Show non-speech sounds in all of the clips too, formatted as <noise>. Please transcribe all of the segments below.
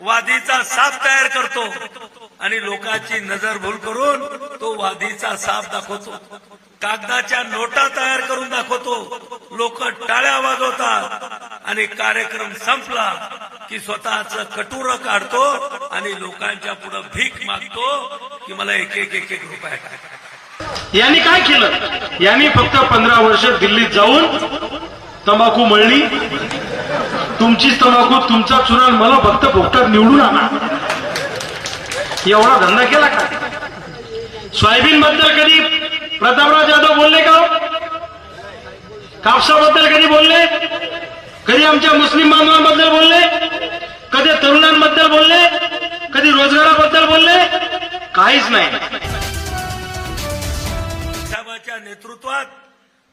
वादीचा साप तयार करतो. आणि लोकांची नजर भूल करून तो वादीचा साप दाखवतो. कागदाच्या नोटा तयार करून दाखवतो. लोक टाळ्या वाजवतात. आणि कार्यक्रम संपला की स्वतःच कटुर काढतो आणि लोकांच्या पुढे भीक मागतो की मला एक एक एक एक रुपये टाका. यांनी काय केलं? यांनी फक्त पंधरा वर्ष दिल्लीत जाऊन तंबाखू मळली तुमचीच तंबाखू तुमचा चुनाव मला फक्त भोगतात निवडून आणा. एवढा धंदा केला का? सोयाबीन बद्दल कधी प्रतापराव जाधव बोलले का हो? कापसाबद्दल कधी बोलले? कधी आमच्या मुस्लिम बांधवांबद्दल बोलले? कधी तरुणांबद्दल बोलले? कधी रोजगाराबद्दल बोलले? काहीच नाही. नेतृत्वात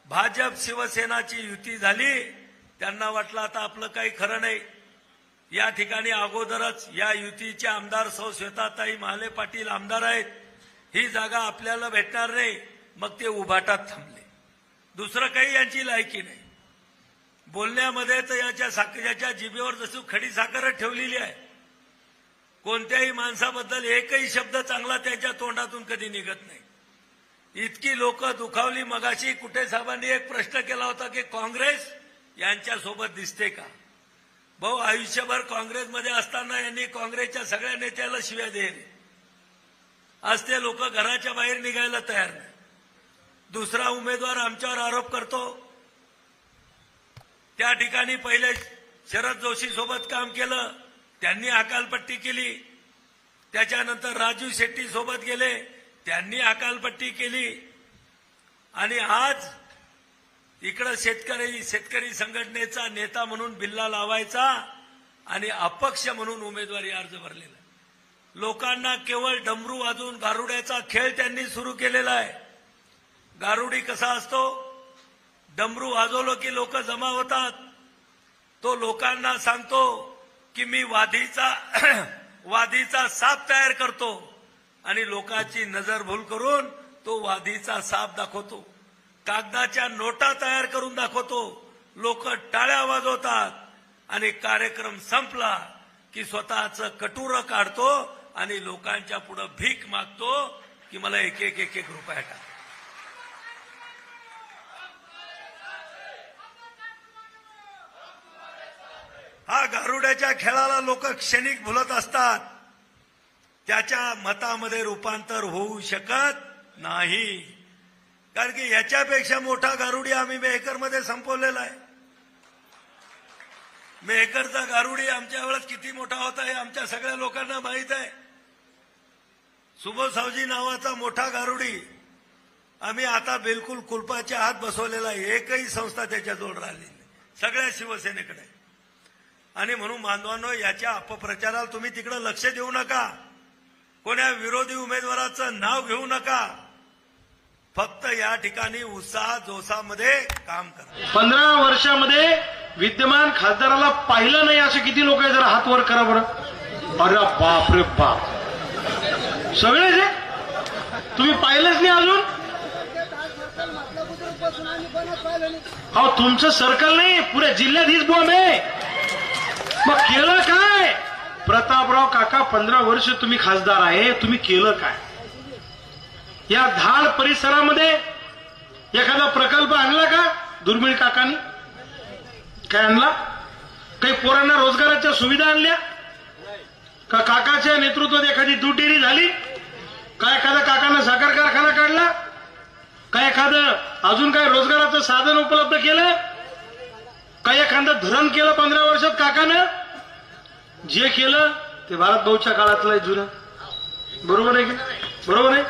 भाजप शिवसेनाची युती झाली. त्यांना वाटलं आता आपलं काही खरं नाही. या ठिकाणी अगोदरच या युतीचे आमदार सौ श्वेताताई महाले पाटील आमदार आहेत. ही जागा आपल्याला भेटणार नाही. मग ते उभाटात थांबले. दुसरं काही यांची लायकी नाही. बोलण्यामध्ये तर याच्या साख याच्या जिभेवर जशी खडी साखरच ठेवलेली आहे. कोणत्याही माणसाबद्दल एकही शब्द चांगला त्याच्या तोंडातून कधी निघत नाही. इतकी लोक दुखावली मगाशी कुठे साहेबांनी एक प्रश्न केला होता की काँग्रेस यांच्यासोबत दिसते का? भाऊ आयुष्यभर काँग्रेसमध्ये असताना यांनी काँग्रेसच्या सगळ्या नेत्याला शिव्या दिले आज ते लोक घराच्या बाहेर निघायला तयार नाही. दुसरा उमेदवार आमच्यावर आरोप करतो त्या ठिकाणी पहिले शरद जोशी सोबत काम केलं त्यांनी अकालपट्टी केली. त्याच्यानंतर राजू शेट्टी सोबत गेले त्यांनी अकालपट्टी केली. आणि आज इकडं शेतकरी शेतकरी संघटनेचा नेता म्हणून बिल्ला लावायचा आणि अपक्ष म्हणून उमेदवारी अर्ज भरलेला. लोकांना केवळ डमरू वाजवून गारुड्याचा खेळ त्यांनी सुरू केलेला आहे. गारुडी कसा असतो? डमरू वाजवलो की लोक जमा होतात. तो लोकांना सांगतो की मी वादीचा <clears throat> वादीचा साप तयार करतो आणि लोकांची नजर भूल करून तो वादीचा साप दाखवतो. कागदाच्या नोटा तयार करून दाखवतो. लोक टाळ्या वाजवतात. आणि कार्यक्रम संपला की स्वतःच कटुर काढतो आणि लोकांच्या पुढे भीक मागतो की मला एक एक एक एक रुपया टाका. हा गारुड्याच्या खेळाला लोक क्षणिक भुलत असतात. त्याच्या मतामध्ये रूपांतर होऊ शकत नाही. कारण की याच्यापेक्षा मोठा गारुडी आम्ही मेहकरमध्ये संपवलेला आहे. मेहकरचा गारुडी आमच्या वेळेस किती मोठा होता हे आमच्या सगळ्या लोकांना माहीत आहे. सुबोसावजी नावाचा मोठा गारुडी आम्ही आता बिलकुल कुलपाच्या हात बसवलेला आहे. एकही संस्था त्याच्याजवळ राहिली नाही. सगळ्या शिवसेनेकडे. आणि म्हणून मानवांनो याच्या अपप्रचाराला तुम्ही तिकडे लक्ष देऊ नका. कोण्या विरोधी उमेदवाराचं नाव घेऊ नका. फक्त या ठिकाणी उत्साह जोसामध्ये काम करा पंधरा वर्षामध्ये विद्यमान खासदाराला पाहिलं नाही असे किती लोक आहे जरा हात वर करा बरं. अरे बाप रे बाप. सगळे जे? तुम्ही पाहिलंच नाही अजून? अहो तुमचं सर्कल नाही पुऱ्या जिल्ह्यात हीच बॉम्ब आहे. मग केलं काय? प्रतापराव काका पंधरा वर्ष तुम्ही खासदार आहे तुम्ही केलं काय? या धाड परिसरामध्ये एखादा प्रकल्प आणला का दुर्मिळ काकांनी? काय आणला? काही पोरांना रोजगाराच्या सुविधा आणल्या? का काकाच्या नेतृत्वात एखादी दुटेरी झाली? का एखादा काकानं साखर कारखाना काढला? का एखादं अजून काय रोजगाराचं साधन उपलब्ध केलं? का एखादं धरण केलं पंधरा वर्षात काकानं? जे केलं ते भारत भाऊच्या काळातलं आहे जुनं. बरोबर आहे की? बरोबर आहे?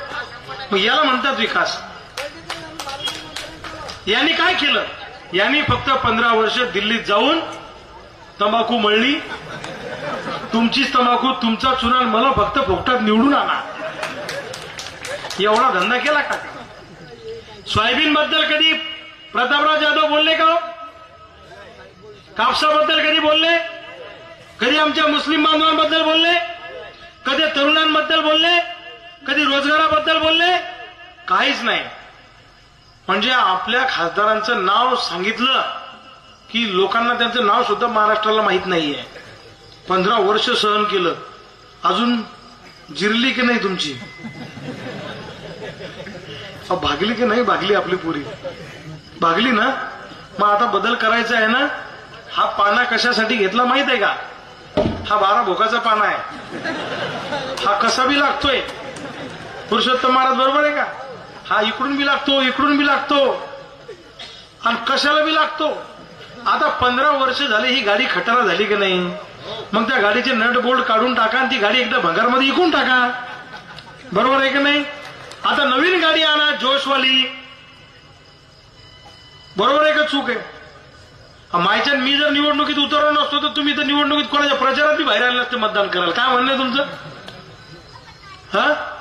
मग याला म्हणतात विकास. यांनी काय केलं? यांनी फक्त पंधरा वर्ष दिल्लीत जाऊन तंबाखू मळली. तुमचीच तंबाखू तुमचा चुना मला फक्त फोकटात निवडून आणा. एवढा धंदा केला का? सोयाबीन बद्दल कधी प्रतापराव जाधव बोलले का हो? कापसाबद्दल कधी बोलले? कधी आमच्या मुस्लिम बांधवांबद्दल बोलले? कधी तरुणांबद्दल बोलले? कधी रोजगाराबद्दल बोलले? काहीच नाही. म्हणजे आपल्या खासदारांचं नाव सांगितलं की लोकांना त्यांचं नाव सुद्धा महाराष्ट्राला माहीत नाहीये. पंधरा वर्ष सहन केलं. अजून जिरली की नाही तुमची? भागली की नाही भागली आपली पुरी? भागली ना? मग आता बदल करायचा आहे ना? हा पाना कशासाठी घेतला माहीत आहे का? हा बारा भोकाचा पाना आहे. हा कसा बी लागतोय? पुरुषोत्तम महाराज बरोबर आहे का? हा इकडून बी लागतो इकडून बी लागतो. आणि कशाला बी लागतो? आता पंधरा वर्ष झाले ही गाडी खटारा झाली की नाही? मग त्या गाडीचे नट बोल्ट काढून टाका आणि ती गाडी एकदा भंगारमध्ये इकून टाका. बरोबर आहे की नाही? आता नवीन गाडी आणा जोशवाली. बरोबर आहे का चूक आहे? हा, मायच्या मी जर निवडणुकीत उतरलो नसतो तर तुम्ही तर निवडणुकीत कोणाच्या प्रचारात बी बाहेर आले नसते मतदान करायला. काय म्हणणं आहे तुमचं? हा?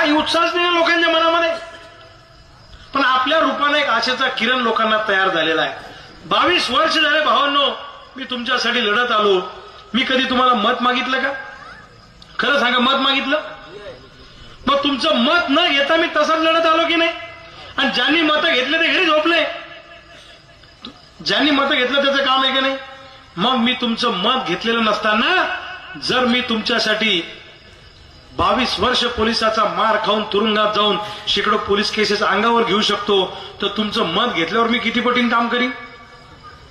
काही उत्साहच नाही लोकांच्या मनामध्ये. पण आपल्या रूपाने एक आशेचा किरण लोकांना तयार झालेला आहे. बावीस वर्ष झाले भावांनो मी तुमच्यासाठी लढत आलो. मी कधी तुम्हाला मत मागितलं का? खरं सांगा मत मागितलं? मग तुमचं मत न घेता मी तसाच लढत आलो की नाही? आणि ज्यांनी मतं घेतले ते घरी झोपले. ज्यांनी मतं घेतलं त्याचं काम आहे की नाही? मग मी तुमचं मत घेतलेलं नसताना जर मी तुमच्यासाठी बावीस वर्ष पोलिसाचा मार खाऊन तुरुंगात जाऊन शेकडो पोलीस केसेस अंगावर घेऊ शकतो तर तुमचं मत घेतल्यावर मी किती पटीने काम करीन?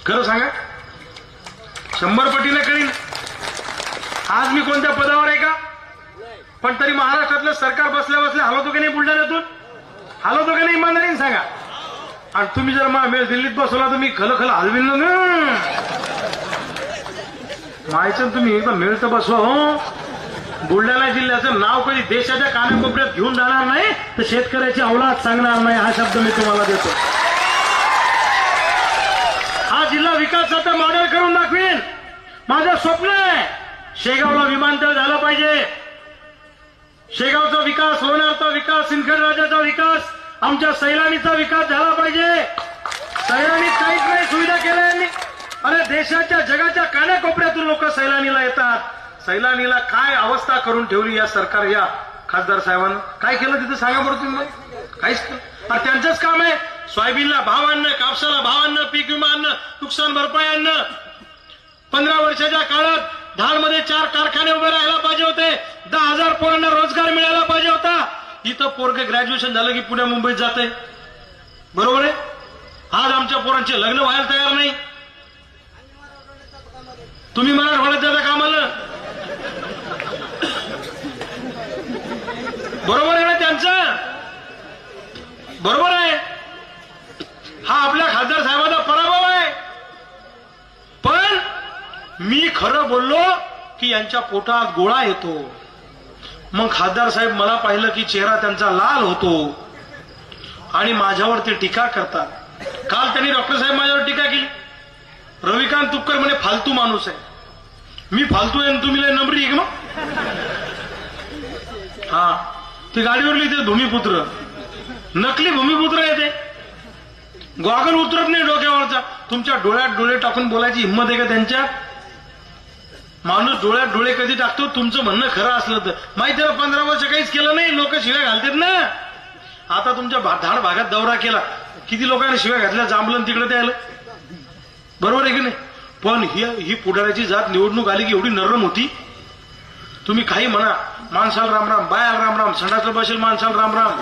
खरं सांगा? शंभर पटीने करीन? आज मी कोणत्या पदावर आहे का? पण तरी महाराष्ट्रातलं सरकार बसल्या बसल्या हलवतो की नाही बुलढाण्यातून? हलवतो की नाही इमानदारीने सांगा. आणि तुम्ही जर मला दिल्लीत बसवला तर मी खल खल हलविन ना मायचं तुम्ही एकदा मेळ तर बसवा हो. बुलढाणा जिल्ह्याचं नाव कधी देशाच्या कानाकोपऱ्यात घेऊन जाणार नाही तर शेतकऱ्याची अवलाद सांगणार नाही हा शब्द मी तुम्हाला देतो. हा जिल्हा विकासाचं मॉडेल करून दाखवीन. माझं स्वप्न आहे शेगावला विमानतळ झालं पाहिजे. शेगावचा विकास लोणारचा विकास सिंदखेड राजाचा विकास आमच्या सैलानीचा विकास झाला पाहिजे. सैलानीत काहीच नाही सुविधा केल्या अरे देशाच्या जगाच्या कानाकोपऱ्यातून लोक सैलानीला येतात. सैलानीला काय अवस्था करून ठेवली या सरकार या खासदार साहेबांना? काय केलं तिथं सांगा बरं तुम्ही काहीच अरे त्यांचंच काम आहे. सोयाबीनला भाव आणणं कापसाला भाव आणणं पीक विमा आणणं नुकसान भरपाई आणणं. पंधरा वर्षाच्या काळात धाडमध्ये चार कारखाने उभे राहायला पाहिजे होते. दहा हजार पोरांना रोजगार मिळायला पाहिजे होता. इथं पोरग ग्रॅज्युएशन झालं की पुण्या मुंबईत जाते बरोबर आहे? आज आमच्या पोरांचे लग्न व्हायला तयार नाही. तुम्ही मराठवाड्यात जाता काम बरोबर आहे ना त्यांचं? बरोबर आहे. हा आपल्या खासदार साहेबांचा पराभव आहे. पण मी खरं बोललो की यांच्या पोटात गोळा येतो. मग खासदार साहेब मला पाहिलं की चेहरा त्यांचा लाल होतो. आणि माझ्यावर ते टीका करतात. काल त्यांनी डॉक्टर साहेब माझ्यावर टीका केली. रविकांत तुपकर म्हणे फालतू माणूस आहे. मी फालतू आहे तुम्ही लय नंबरी आहे मग? हा. ते गाडीवर लिहिते भूमिपुत्र. नकली भूमिपुत्र आहे ते. गॉगल उतरत नाही डोक्यावरचा. तुमच्या डोळ्यात डोळे टाकून बोलायची हिंमत आहे का त्यांच्या माणूस डोळ्यात डोळे कधी टाकतो? तुमचं म्हणणं खरं असलं तर. माहिती आहे पंधरा वर्ष काहीच केलं नाही. लोक शिव्या घालतात ना. आता तुमच्या धाड भागात दौरा केला. किती लोकांनी शिव्या घातल्या? जांभलं तिकडे द्यायला बरोबर आहे की नाही? पण ही ही पुढाऱ्याची जात निवडणूक आली की एवढी नरम होती. तुम्ही काही म्हणा माणसाला रामराम बायाल रामराम संडासला बसेल माणसाला रामराम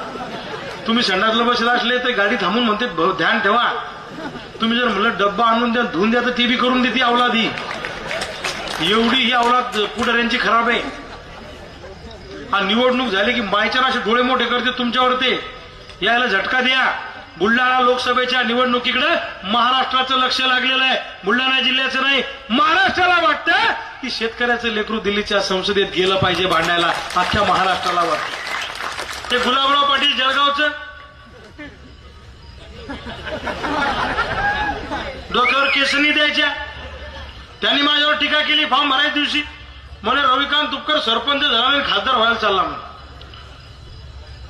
तुम्ही संडासला बसेल असले तर गाडी थांबून म्हणते ध्यान ठेवा. तुम्ही जर म्हणलं डब्बा आणून द्या धुवून द्या तर ती बी करून देते अवलाद ही एवढी ही अवलाद पुढाऱ्यांची खराब आहे. आणि निवडणूक झाली की मायच्या असे डोळे मोठे करते तुमच्यावर ते. यायला झटका द्या. बुलढाणा लोकसभेच्या निवडणुकीकडे महाराष्ट्राचं लक्ष लागलेलं आहे. बुलढाणा जिल्ह्याचं नाही महाराष्ट्राला वाटतं की शेतकऱ्याचं लेकरू दिल्लीच्या संसदेत गेलं पाहिजे भांडायला अख्ख्या महाराष्ट्राला वाटतं. ते गुलाबराव पाटील जळगावचं? डोक्यावर केसनी द्यायच्या. त्यांनी माझ्यावर टीका केली फॉर्म भरायच्या दिवशी. म्हणे रविकांत तुपकर सरपंच झाला आणि खासदार व्हायला चालला म्हणून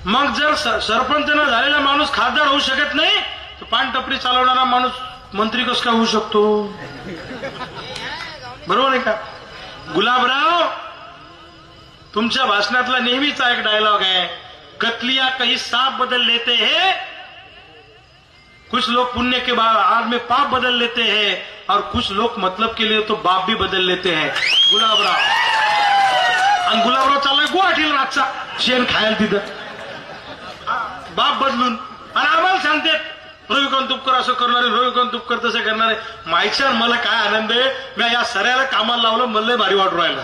मग जर सरपंच न झालेला माणूस खासदार होऊ शकत नाही तर पानटपरी चालवणारा माणूस मंत्री कस काय होऊ शकतो? बरोबर आहे का? गुलाबराव तुमच्या भाषणातला नेहमीचा एक डायलॉग आहे. कतलिया काही साप बदल लेते हैं कुछ लोग पुण्य के बाद आग में पाप बदल लेते हैं और कुछ लोग मतलब के लिए तो बाप भी बदल लेते हैं। गुलाबराव। आणि गुलाबराव चाललाय गुवाहाटीला रातचा शेण खायला तिथं। बाप बदलून. आणि आम्हाला सांगतात रविकांत तुपकर असं करणार आहे रविकांत तुपकर तसं करणार आहे. माहिती मला काय आनंद आहे? मी या सऱ्याला कामाला लावलं मला लय भारी वाटू राहिला.